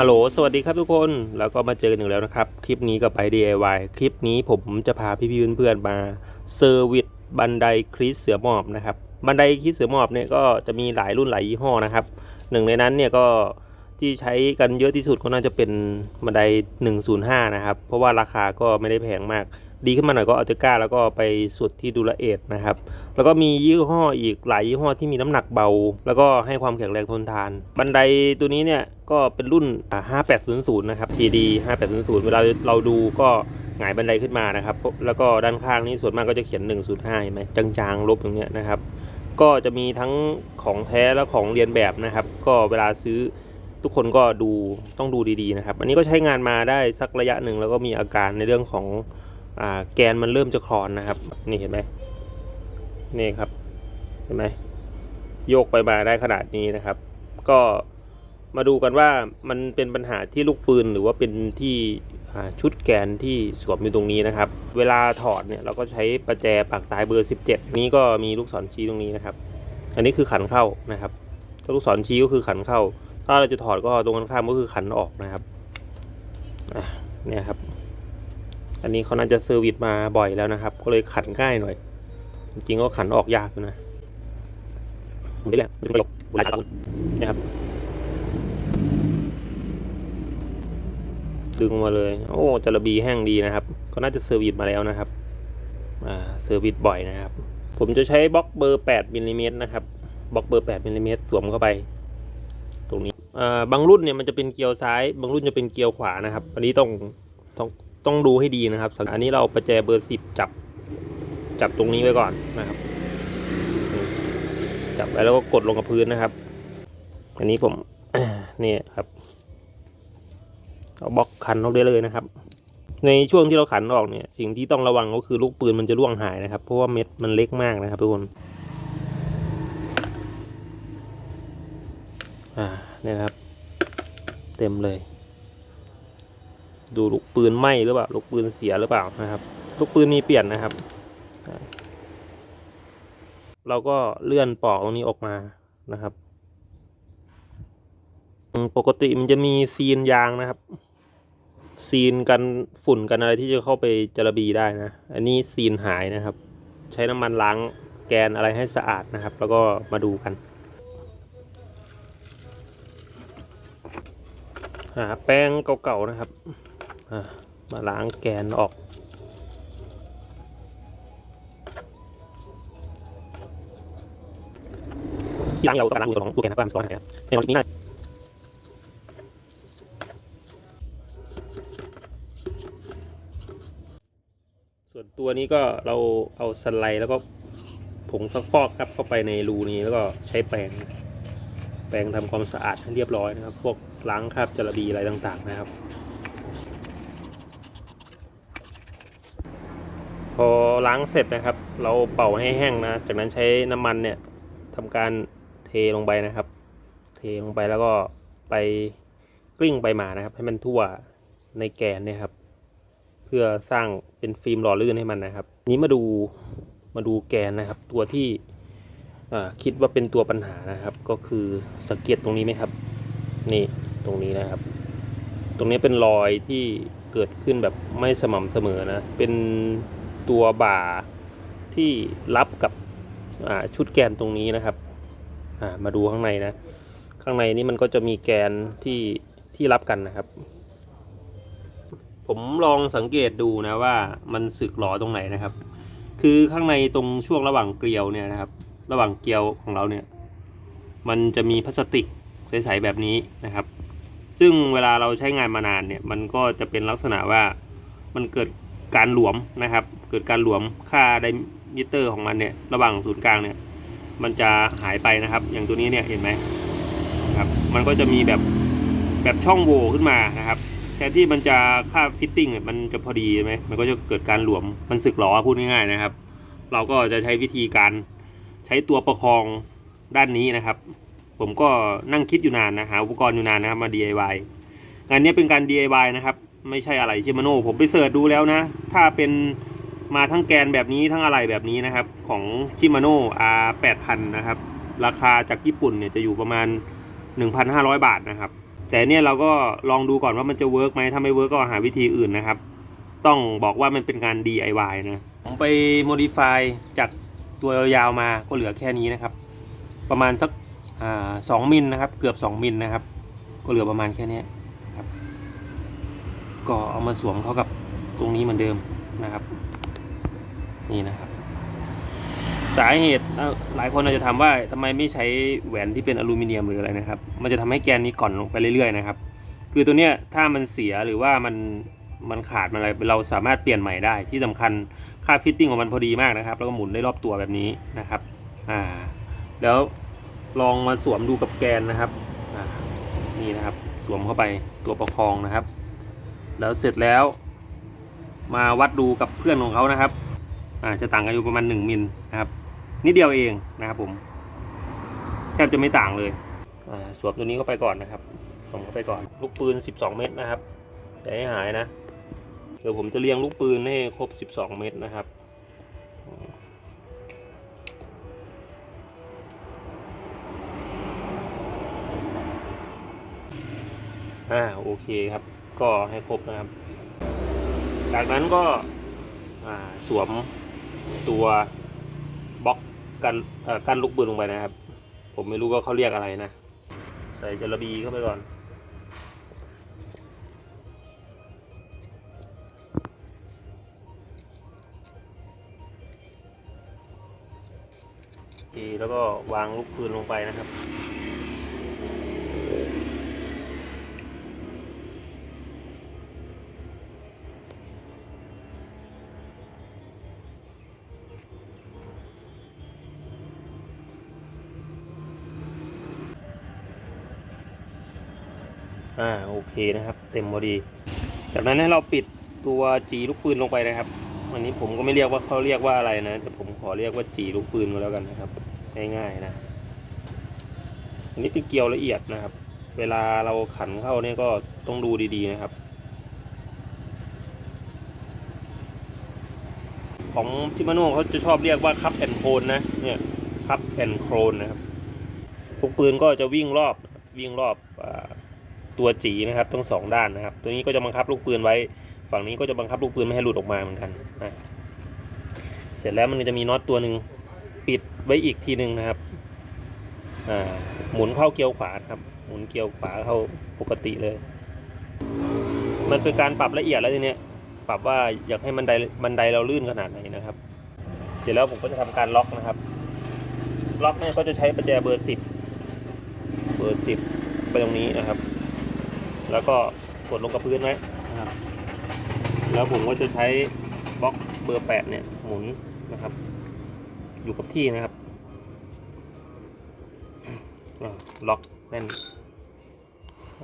ฮัลโหล สวัสดีครับทุกคน แล้วก็มาเจอกันอีกแล้วนะครับ คลิปนี้ก็ไป DIY คลิปนี้ผมจะพาพี่ๆเพื่อนๆมาเซอร์วิสบันไดคริสเสือหมอบนะครับ บันไดคริสเสือหมอบเนี่ยก็จะมีหลายรุ่นหลายยี่ห้อนะครับ หนึ่งในนั้นเนี่ยก็ที่ใช้กันเยอะที่สุดก็น่าจะเป็นบันได 105 นะครับ เพราะว่าราคาก็ไม่ได้แพงมาก ดีขึ้นมาหน่อยก็อัลเทก้าแล้วก็ไปสุดที่ดูลเอทนะครับ แล้วก็มียี่ห้ออีกหลายยี่ห้อที่มีน้ำหนักเบา แล้วก็ให้ความแข็งแรงทนทาน บันไดตัวนี้เนี่ยก็เป็นรุ่นอ่า5800 นะครับ PD 5800 เวลาเราดูก็หงายบันไดขึ้นมานะครับ แล้วก็ด้านข้างนี้ส่วนมากก็จะเขียน 105เห็นไหมจางๆ ลบตรงเนี้ยนะครับ ก็จะมีทั้งของแท้และของเรียนแบบนะครับ ก็เวลาซื้อทุกคนก็ดูต้องดูดีๆนะครับ อันนี้ก็ใช้งานมาได้สักระยะหนึ่งแล้วก็มีอาการในเรื่องของ แกนมันเริ่มจะคลอนนะครับ นี่เห็นไหมนี่ครับเห็นไหมโยกไปมาได้ขนาดนี้นะครับ ก็มาดูกันว่ามันเป็นปัญหาที่ลูกปืนหรือว่าเป็นที่ชุดแกนที่สวมอยู่ตรงนี้นะครับ เวลาถอดเนี่ยเราก็ใช้ประแจปากตายเบอร์ 17 นี้ก็มีลูกศรชี้ตรงนี้นะครับ อันนี้คือขันเข้านะครับถ้าลูกศรชี้ก็คือขันเข้า ถ้าเราจะถอดก็ตรงกันข้ามก็คือขันออกนะครับเนี่ยครับ อันนี้เขาน่าจะเซอร์วิสมาบ่อยแล้วนะครับ ก็เลยขันง่ายหน่อย จริงๆก็ขันออกยากอยู่นะนี่แหละเป็นประโยคหลายครั้งนะครับดึงมาเลย โอ้จระบีแห้งดีนะครับ ก็น่าจะเซอร์วิสมาแล้วนะครับ อ่า เซอร์วิสบ่อยนะครับ ผมจะใช้บล็อกเบอร์8มิลลิเมตรนะครับ บล็อกเบอร์8มิลลิเมตรสวมเข้าไป ตรงนี้ อ่า บางรุ่นเนี่ยมันจะเป็นเกลียวซ้าย บางรุ่นจะเป็นเกลียวขวานะครับ อันนี้ต้องต้อง ต้องดูให้ดีนะครับ อันนี้เราประแจเบอร์10จับ จับตรงนี้ไว้ก่อนนะครับ จับไว้แล้วก็กดลงกับพื้นนะครับ อันนี้ผมนี่ครับเอาบล็อกขันออกได้เลยนะครับ ในช่วงที่เราขันออกเนี่ย สิ่งที่ต้องระวังก็คือลูกปืนมันจะร่วงหายนะครับ เพราะว่าเม็ดมันเล็กมากนะครับทุกคนอ่าเนี่ยครับ เต็มเลย ดูลูกปืนไหมหรือเปล่าลูกปืนเสียหรือเปล่านะครับ ลูกปืนมีเปลี่ยนนะครับ เราก็เลื่อนปอกตรงนี้ออกมานะครับ ปกติมันจะมีซีนยางนะครับ ซีนกันฝุ่นกันอะไรที่จะเข้าไปจระบีได้นะ อันนี้ซีนหายนะครับ ใช้น้ำมันล้างแกนอะไรให้สะอาดนะครับ แล้วก็มาดูกันหาแป้งเก่าๆนะครับ มาล้างแกนออก ที่ล้างเราก็ล้างมือของตัวแกนนะครับล้างสกนครับในวันนี้นะส่วนตัวนี้ก็เราเอาสไลด์แล้วก็ผงซักฟอกครับเข้าไปในรูนี้แล้วก็ใช้แปรงแปรงทำความสะอาดให้เรียบร้อยนะครับ พวกล้างคราบจระบีอะไรต่าง ๆ นะครับ พอล้างเสร็จนะครับ เราเป่าให้แห้งนะ จากนั้นใช้น้ำมันเนี่ยทำการเทลงไปนะครับ เทลงไปแล้วก็ไปกลิ้งไปมานะครับ ให้มันทั่วในแกนเนี่ยครับ เพื่อสร้างเป็นฟิล์มหล่อลื่นให้มันนะครับ นี้มาดูมาดูแกนนะครับ ตัวที่คิดว่าเป็นตัวปัญหานะครับ ก็คือสังเกตตรงนี้ไหมครับ นี่ตรงนี้นะครับ ตรงนี้เป็นรอยที่เกิดขึ้นแบบไม่สม่ำเสมอนะ เป็น ตัวบ่าที่รับกับชุดแกนตรงนี้นะครับมาดูข้างในนะ ข้างในนี่มันก็จะมีแกนที่ที่รับกันนะครับ ผมลองสังเกตดูนะว่ามันสึกหรอตรงไหนนะครับ คือข้างในตรงช่วงระหว่างเกลียวเนี่ยนะครับ ระหว่างเกลียวของเราเนี่ย มันจะมีพลาสติกใสๆแบบนี้นะครับ ซึ่งเวลาเราใช้งานมานานเนี่ย มันก็จะเป็นลักษณะว่ามันเกิด การหลวมนะครับ เกิดการหลวมค่าไดมิเตอร์ของมันเนี่ยระหว่างศูนย์กลางเนี่ยมันจะหายไปนะครับ อย่างตัวนี้เนี่ยเห็นไหมครับมันก็จะมีแบบแบบช่องโหว่ขึ้นมานะครับแทนที่มันจะค่าฟิตติ้งเนี่ยมันจะพอดีใช่ไหมมันก็จะเกิดการหลวมมันสึกหรอพูดง่ายๆนะครับ เราก็จะใช้วิธีการใช้ตัวประคองด้านนี้นะครับ ผมก็นั่งคิดอยู่นานนะหาอุปกรณ์อยู่นานนะครับมา DIY งานนี้เป็นการ DIY นะครับ ไม่ใช่อะไรชิมาโน่ผมไปเสิร์ชดูแล้วนะ ถ้าเป็นมาทั้งแกนแบบนี้ทั้งอะไรแบบนี้นะครับ ของชิมาโน่ R 8000นะครับ ราคาจากญี่ปุ่นเนี่ยจะอยู่ประมาณ 1,500 บาทนะครับ แต่เนี่ยเราก็ลองดูก่อนว่ามันจะเวิร์กไหมถ้าไม่เวิร์กก็หาวิธีอื่นนะครับ ต้องบอกว่ามันเป็นการ DIY นะผมไป modify จากตัวยาวๆมาก็เหลือแค่นี้นะครับ ประมาณสักอ่าสองมิลนะครับ เกือบสองมิลนะครับ ก็เหลือประมาณแค่นี้ ก็เอามาสวมเข้ากับตรงนี้เหมือนเดิมนะครับ นี่นะครับ สาเหตุหลายคนอาจจะถามว่าทำไมไม่ใช้แหวนที่เป็นอลูมิเนียมหรืออะไรนะครับ มันจะทำให้แกนนี้ก่อนลงไปเรื่อยๆนะครับ คือตัวเนี้ยถ้ามันเสียหรือว่ามันมันขาดมันอะไรเราสามารถเปลี่ยนใหม่ได้ที่สำคัญค่าฟิตติ้งของมันพอดีมากนะครับ แล้วก็หมุนได้รอบตัวแบบนี้นะครับอ่าแล้วลองมาสวมดูกับแกนนะครับนี่นะครับ สวมเข้าไปตัวประคองนะครับ แล้วเสร็จแล้ว มาวัดดูกับเพื่อนของเขานะครับอ่าจะต่างกันอยู่ประมาณ 1 มิลนะครับ นิดเดียวเองนะครับผมแทบจะไม่ต่างเลยอ่าสวมตัวนี้เข้าไปก่อนนะครับสวมเข้าไปก่อน ลูกปืน 12 เม็ดนะครับอย่าให้หายนะเดี๋ยวผมจะเรียงลูกปืนให้ครบ 12 เม็ดนะครับอ่าโอเคครับ ก็ให้ครบนะครับ จากนั้นก็สวมตัวบล็อกกันกันลูกปืนลงไปนะครับ ผมไม่รู้ว่าเขาเรียกอะไรนะ ใส่จระบีเข้าไปก่อน แล้วก็วางลูกปืนลงไปนะครับ โอเคนะครับ เต็มพอดี จากนั้นให้เราปิดตัวจีลูกปืนลงไปนะครับอันนี้ผมก็ไม่เรียกว่าเขาเรียกว่าอะไรนะแต่ผมขอเรียกว่าจีลูกปืนก็แล้วกันนะครับง่ายๆนะอันนี้คือเกลียวละเอียดนะครับ เวลาเราขันเข้าเนี่ยก็ต้องดูดีๆนะครับ ของชิมาโน่เขาจะชอบเรียกว่าคัพแอนโคนนะเนี่ยคัพแอนโครนนะครับลูกปืนก็จะวิ่งรอบวิ่งรอบอา ตัวจีนะครับทั้งสองด้านนะครับ ตัวนี้ก็จะบังคับลูกปืนไว้ ฝั่งนี้ก็จะบังคับลูกปืนไม่ให้หลุดออกมาเหมือนกันนะเสร็จแล้วมันจะมีน็อตตัวหนึ่งปิดไว้อีกทีหนึ่งนะครับหมุนเข้าเกียวขวาครับ หมุนเกียวขวาเข้าปกติเลย มันเป็นการปรับละเอียดแล้วทีเนี้ยปรับว่าอยากให้บันไดบันไดเราลื่นขนาดไหนนะครับ เสร็จแล้วผมก็จะทำการล็อกนะครับ ล็อกเนี่ยก็จะใช้ประแจเบอร์สิบเบอร์สิบไปตรงนี้นะครับ แล้วก็กดลงกับพื้นไว้นะครับ แล้วผมก็จะใช้บล็อกเบอร์แปดเนี่ยหมุนนะครับ อยู่กับที่นะครับล็อกแน่น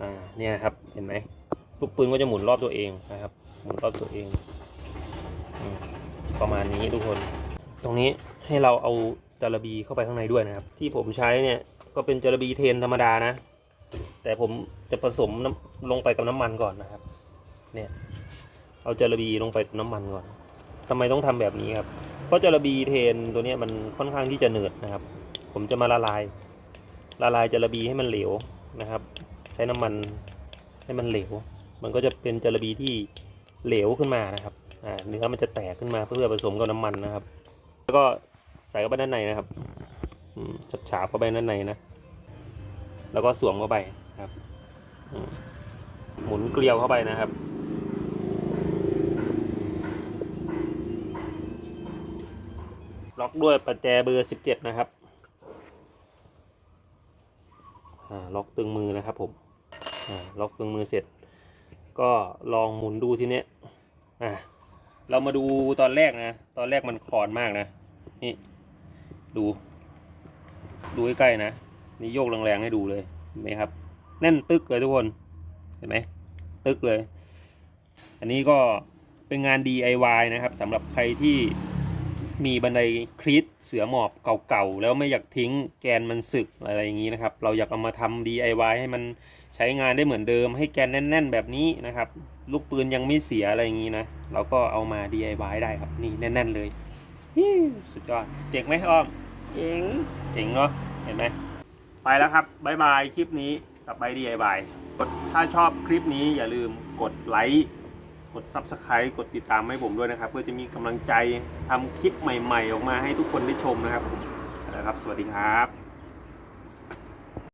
อ่าเนี่ยนะครับเห็นไหมลูกปืนก็จะหมุนรอบตัวเองนะครับ หมุนรอบตัวเองอประมาณนี้ทุกคน ตรงนี้ให้เราเอาจระบีเข้าไปข้างในด้วยนะครับ ที่ผมใช้เนี่ยก็เป็นจระบีเทนธรรมดานะ แต่ผมจะผสมน้ำลงไปกับน้ำมันก่อนนะครับ เนี่ย เอาจระบีลงไปกับน้ำมันก่อนทำไมต้องทำแบบนี้ครับ เพราะจระบีเทนตัวนี้มันค่อนข้างที่จะเหนืดนะครับ ผมจะมาละลาย ละลายจระบีให้มันเหลวนะครับ ใช้น้ำมันให้มันเหลว มันก็จะเป็นจระบีที่เหลวขึ้นมานะครับ อ่า เนื้อมันจะแตกขึ้นมาเพื่อผสมกับน้ำมันนะครับ แล้วก็ใส่เข้าไปด้านในนะครับฉาบเข้าไปด้านในนะ แล้วก็สวมเข้าไป ครับ หมุนเกลียวเข้าไปนะครับ ล็อกด้วยประแจเบอร์สิบเจ็ดนะครับล็อกตึงมือนะครับผมล็อกตึงมือเสร็จ ก็ลองหมุนดูทีเนี้ยเรามาดูตอนแรกนะ ตอนแรกมันคลอนมากนะ นี่ดู ดูใกล้ๆนะ นี่โยกแรงๆให้ดูเลยเห็นไหมครับ แน่นตึกเลยทุกคน เห็นไหมตึกเลย อันนี้ก็เป็นงาน DIY นะครับสำหรับใครที่มีบันไดคลิปเสือหมอบเก่าๆ แล้วไม่อยากทิ้งแกนมันสึกอะไรอย่างนี้นะครับ เราอยากเอามาทำ DIY ให้มันใช้งานได้เหมือนเดิม ให้แกนแน่น ๆ แบบนี้นะครับ ลูกปืนยังไม่เสียอะไรอย่างนี้นะ เราก็เอามา DIY ได้ครับ นี่แน่น ๆ เลยฮิ้วสุดยอดเจ๋งไหมอ้อม เจ๋ง เจ๋งเนาะ เห็นไหม ไปแล้วครับบายบาย คลิปนี้ กับไบ DIY กดถ้าชอบคลิปนี้อย่าลืมกดไลค์ กด Subscribe กดติดตามให้ผมด้วยนะครับ เพื่อจะมีกำลังใจทำคลิปใหม่ ๆ ออกมาให้ทุกคนได้ชมนะครับนะครับ สวัสดีครับ